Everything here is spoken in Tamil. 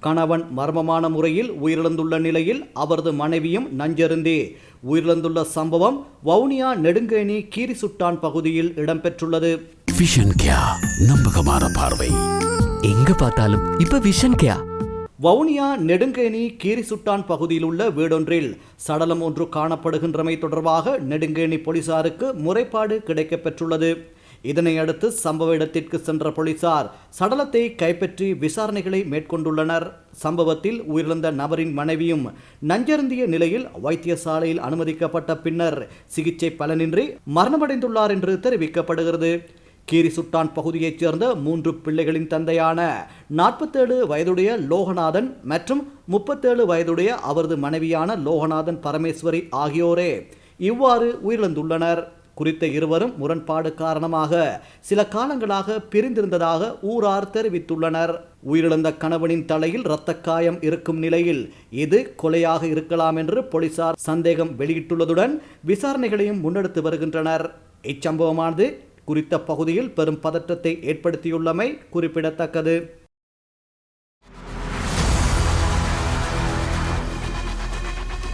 கணவன் மர்மமான முறையில் உயிரிழந்துள்ள நிலையில் அவரது மனைவியும் நஞ்சருந்தே. உயிரிழந்துள்ள சம்பவம் வவுனியா நெடுங்கேணி கீரிசுட்டான் பகுதியில் இடம்பெற்றுள்ளது. விஷன் கியா நம்பகமான பார்வை. எங்க பார்த்தாலும் இப்ப விஷன் கேயா வவுனியா நெடுங்கேணி கீரிசுட்டான் பகுதியில் உள்ள வீடொன்றில் சடலம் ஒன்று காணப்படுகின்றமை தொடர்பாக நெடுங்கேணி போலீசாருக்கு முறைப்பாடு கிடைக்கப்பெற்றுள்ளது. இதனையடுத்து சம்பவ இடத்திற்கு சென்ற போலீசார் சடலத்தை கைப்பற்றி விசாரணைகளை மேற்கொண்டுள்ளனர். சம்பவத்தில் உயிரிழந்த நபரின் மனைவியும் நஞ்சருந்திய நிலையில் வைத்தியசாலையில் அனுமதிக்கப்பட்ட பின்னர் சிகிச்சை பலனின்றி மரணமடைந்துள்ளார் என்று தெரிவிக்கப்படுகிறது. கீரிசுட்டான் பகுதியைச் சேர்ந்த மூன்று பிள்ளைகளின் தந்தையான நாற்பத்தேழு வயதுடைய லோகநாதன் மற்றும் முப்பத்தேழு வயதுடைய அவரது மனைவியான லோகநாதன் பரமேஸ்வரி ஆகியோரே இவ்வாறு உயிரிழந்துள்ளனர். குறித்த இருவரும் முரண்பாடு காரணமாக சில காலங்களாக பிரிந்திருந்ததாக ஊரார் தெரிவித்துள்ளனர். உயிரிழந்த கணவனின் தலையில் இரத்த காயம் இருக்கும் நிலையில் இது கொலையாக இருக்கலாம் என்று போலீசார் சந்தேகம் வெளியிட்டுள்ளதுடன் விசாரணைகளையும் முன்னெடுத்து வருகின்றனர். இச்சம்பவமானது குறித்த பகுதியில் பெரும் பதற்றத்தை ஏற்படுத்தியுள்ளமை குறிப்பிடத்தக்கது.